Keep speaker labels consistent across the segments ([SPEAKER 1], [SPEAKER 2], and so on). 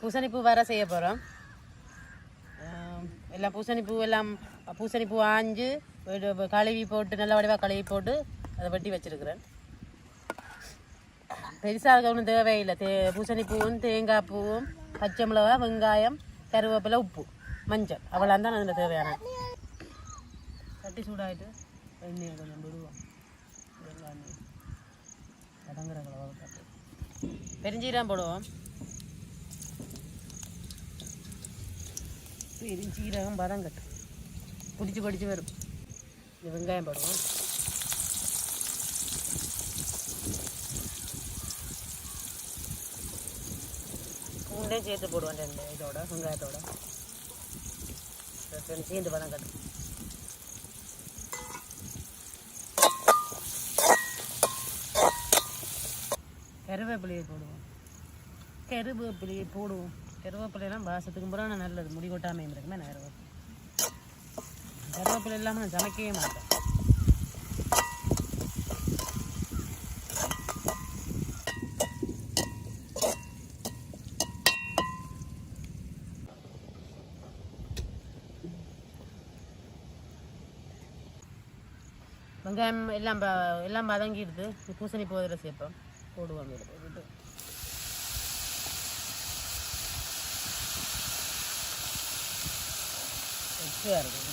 [SPEAKER 1] பூசணிப்பூ வேறு செய்ய போகிறோம் எல்லாம் பூசணிப்பூ எல்லாம் பூசணிப்பூ ஆஞ்சு கழுவி போட்டு நல்ல வடிவாக கழுவி போட்டு அதை வெட்டி வச்சிருக்கிறேன். பெருசாக ஒன்றும் தேவையில்லை. தே பூசணிப்பூவும் தேங்காய் பூவும் பச்சை மிளகா வெங்காயம் கருவேப்பிலை உப்பு மஞ்சள். அவ்வளோ தான் அதில் தேவையான. கட்டி சூடாயிட்டு எண்ணெய் கொஞ்சம் விடுவோம் வெங்காயம் கடங்குற பெருஞ்சீரம் போடுவோம். தட்டி பெருஞ்சீரம் போடுவோம் பெருஞ்சீரகம் வதங்கட்டும் பிடிச்சி பிடிச்சி வரும். இந்த வெங்காயம் போடுவோம் பூண்டையும் சேர்த்து போடுவோம் ரெண்டு இதோட வெங்காயத்தோட. ரெண்டு சேர்ந்து வதங்கட்டும் கருவேப்பிலையை போடுவோம். கருவேப்பிலையை போடுவோம். கருவேப்பிலையெல்லாம் வாசத்துக்கு புறான நல்லது. முடி கொட்டாமல் இருக்குமே நான் கருவேப்பிலை. கருவேப்பிலை இல்லாமல் நான் சமைக்கவே மாட்டேன். வெங்காயம் எல்லாம் எல்லாம் வதங்கிடுது பூசணி போதில் சேர்ப்போம் போடுவோம் இதில் போட்டுட்டு இருக்குது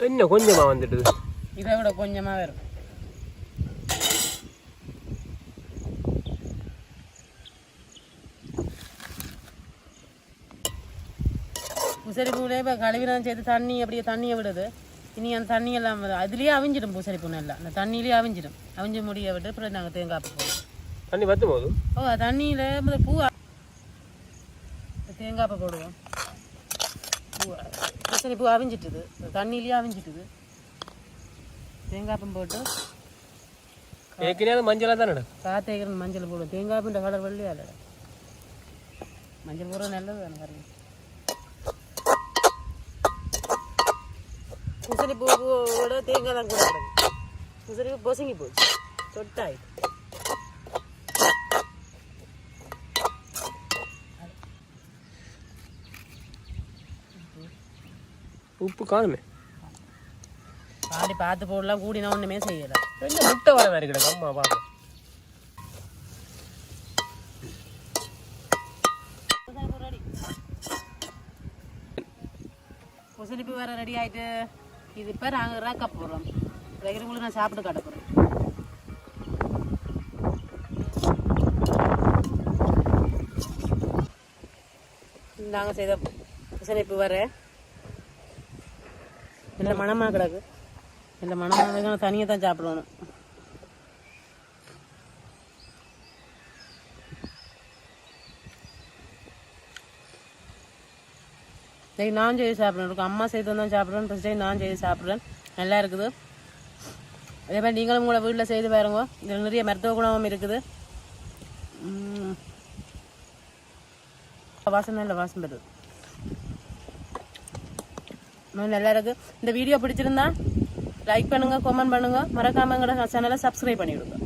[SPEAKER 2] என்ன கொஞ்சமா வந்துடுது
[SPEAKER 1] இதை விட கொஞ்சமாக வரும் உசரி பூவில் இப்போ கழுவிலாம் சேர்த்து தண்ணி அப்படியே தண்ணியை விடுது. இனி அந்த தண்ணி எல்லாம் வந்து- அதுலேயே அவிஞ்சிடும் பூசணி பூ நல்லா அந்த தண்ணியிலேயே அவிஞ்சிடும். அவிஞ்சு முடிய விட்டு அப்புறம் நாங்கள் தேங்காய் போடுவோம்.
[SPEAKER 2] தண்ணி பத்தும் போது?
[SPEAKER 1] ஓ தண்ணியில் முதல் பூ தேங்காய் போடுவோம். பூசணி பூ அவிஞ்சிட்டுது. தண்ணியிலேயே அவிஞ்சிட்டுது. தேங்காய் போட்டு
[SPEAKER 2] ஏற்கனவே மஞ்சளாக தான் நடக்கும்
[SPEAKER 1] காத்தேக்கிற மஞ்சள் போடுவோம். தேங்காய் பூண்ட கலர் வெள்ளையா இல்லை மஞ்சள் போடுறது நல்லது தானே பூ பூவோட தேங்காய் தான் கூட கிடக்கு பூசணி பூ பொசுங்கி போச்சு தொட்டாய்
[SPEAKER 2] உப்பு காணுமே
[SPEAKER 1] பாடி பார்த்து போடலாம் கூடி நான் ஒன்றுமே செய்யலை
[SPEAKER 2] என்ன முட்டை வர மாதிரி கிடக்கு அம்மா பார்க்க
[SPEAKER 1] பூசணிப்பு வேற ரெடி ஆயிட்டு இது இப்போ நாங்கள் ரேக்கா போடுறோம் ரெகுலர்களும் நான் சாப்பிட்டு காட்ட போகிறேன் நாங்கள் செய்த சணிப்பு வர. நல்ல மணமாக கிடக்கு. நல்ல மணமாக தனியாக தான் சாப்பிடணும். சரி நான் செய்ய சாப்பிட்றேன். இருக்கும் அம்மா செய்து தான் சாப்பிட்றேன் ஃபஸ்ட் டைம் நான் செய்து சாப்பிட்றேன். நல்லா இருக்குது. அதே மாதிரி நீங்களும் உங்களை வீட்டில் செய்து பாருங்க. இதில் நிறைய மருத்துவ குணமும் இருக்குது. வாசம் நல்ல வாசம் பெறுது நல்லா இருக்குது. இந்த வீடியோ பிடிச்சிருந்தா லைக் பண்ணுங்க கமெண்ட் பண்ணுங்க. மறக்காம எங்களோட சேனலை சப்ஸ்கிரைப் பண்ணிவிடுங்க.